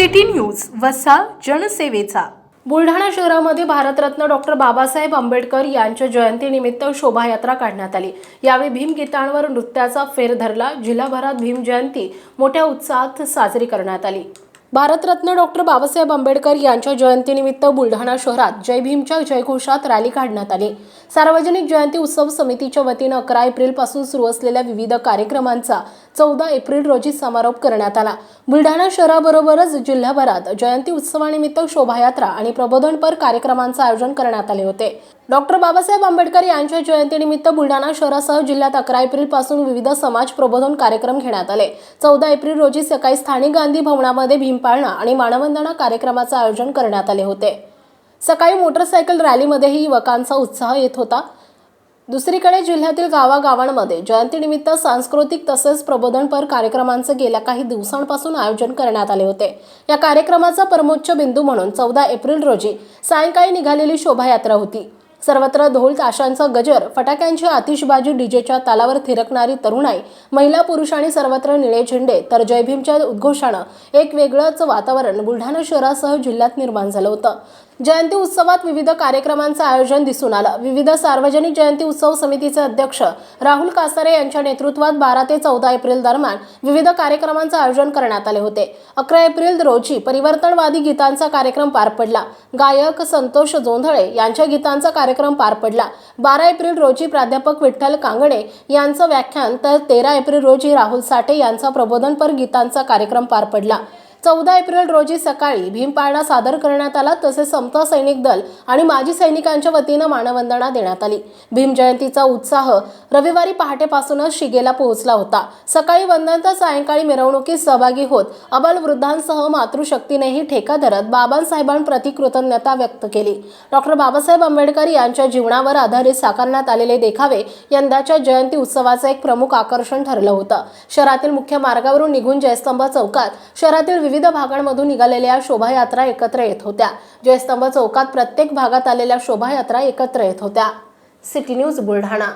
City news वसा जनसेवेचा. बुलढाणा शहरामध्ये Bharat Ratna doctor Babasaheb Ambedkar यांच्या जयंतीनिमित्त शोभायात्रा काढण्यात आली. यावेळी भीमगीतांवर नृत्याचा फेर धरला. जिल्हाभरात भीम जयंती मोठ्या उत्साहात साजरी करण्यात आली. भारतरत्न डॉक्टर बाबासाहेब आंबेडकर यांच्या जयंतीनिमित्त बुलढाणा शहरात जय भीमच्या जयघोषात रॅली काढण्यात आली. सार्वजनिक जयंती उत्सव समितीच्या वतीनं अकरा एप्रिलपासून सुरू असलेल्या विविध कार्यक्रमांचा चौदा एप्रिल रोजी समारोप करण्यात आला. बुलढाणा शहराबरोबरच जिल्हाभरात जयंती उत्सवानिमित्त शोभायात्रा आणि प्रबोधनपर कार्यक्रमांचं आयोजन करण्यात आले होते. डॉक्टर बाबासाहेब आंबेडकर यांच्या जयंतीनिमित्त बुलढाणा शहरासह जिल्ह्यात अकरा एप्रिलपासून विविध समाज प्रबोधन कार्यक्रम घेण्यात आले. चौदा एप्रिल रोजी सकाळी स्थानिक गांधी भवनामध्ये भीमपाळणा आणि मानवंदना कार्यक्रमाचं आयोजन करण्यात आले होते. सकाळी मोटरसायकल रॅलीमध्येही युवकांचा उत्साह येत होता. दुसरीकडे जिल्ह्यातील गावागावांमध्ये जयंतीनिमित्त सांस्कृतिक तसेच प्रबोधनपर कार्यक्रमांचे गेल्या काही दिवसांपासून आयोजन करण्यात आले होते. या कार्यक्रमाचा परमोच्च बिंदू म्हणून चौदा एप्रिल रोजी सायंकाळी निघालेली शोभायात्रा होती. सर्वत्र ढोल ताशांचा गजर फटाक्यांची आतिषबाजी डीजेच्या तालावर थिरकणारी तरुणाई महिला पुरुष आणि सर्वत्र निळे झेंडे तर जयभीमच्या उद्घोषानं एक वेगळंच वातावरण बुलढाणा शहरासह जिल्ह्यात निर्माण झालं होतं. जयंती उत्सवात विविध कार्यक्रमांचं आयोजन दिसून आलं. विविध सार्वजनिक जयंती उत्सव समितीचे अध्यक्ष राहुल कासारे यांच्या नेतृत्वात बारा ते चौदा एप्रिल दरम्यान विविध कार्यक्रमांचं आयोजन करण्यात आले होते. अकरा एप्रिल रोजी परिवर्तनवादी गीतांचा कार्यक्रम पार पडला. गायक संतोष जोंधळे यांच्या गीतांचा कार्यक्रम पार पडला. बारा एप्रिल रोजी प्राध्यापक विठ्ठल कांगणे यांचं व्याख्यान तर तेरा एप्रिल रोजी राहुल साठे यांचा प्रबोधनपर गीतांचा कार्यक्रम पार पडला. चौदा एप्रिल रोजी सकाळी भीमपाळणा सादर करण्यात आला तसेच समता सैनिक दल आणि माजी सैनिकांच्या वतीनं मानवंदना देण्यात आली. भीम जयंतीचा उत्साह रविवारी पहाटेपासूनच शिगेला पोहोचला होता. सकाळी वंदन तर सायंकाळी मिरवणुकीत सहभागी होत अबल वृद्धांसह मातृशक्तीनेही ठेका धरत बाबांसाहेबांप्रती कृतज्ञता व्यक्त केली. डॉक्टर बाबासाहेब आंबेडकर यांच्या जीवनावर आधारित साकारण्यात आलेले देखावे यंदाच्या जयंती उत्सवाचं एक प्रमुख आकर्षण ठरलं होतं. शहरातील मुख्य मार्गावरून निघून जयस्तंभ चौकात शहरातील विविध भागांमधून निघालेल्या शोभायात्रा एकत्र येत होत्या. जयस्तंभ चौकात प्रत्येक भागात आलेल्या शोभायात्रा एकत्र येत होत्या. City news Buldhana.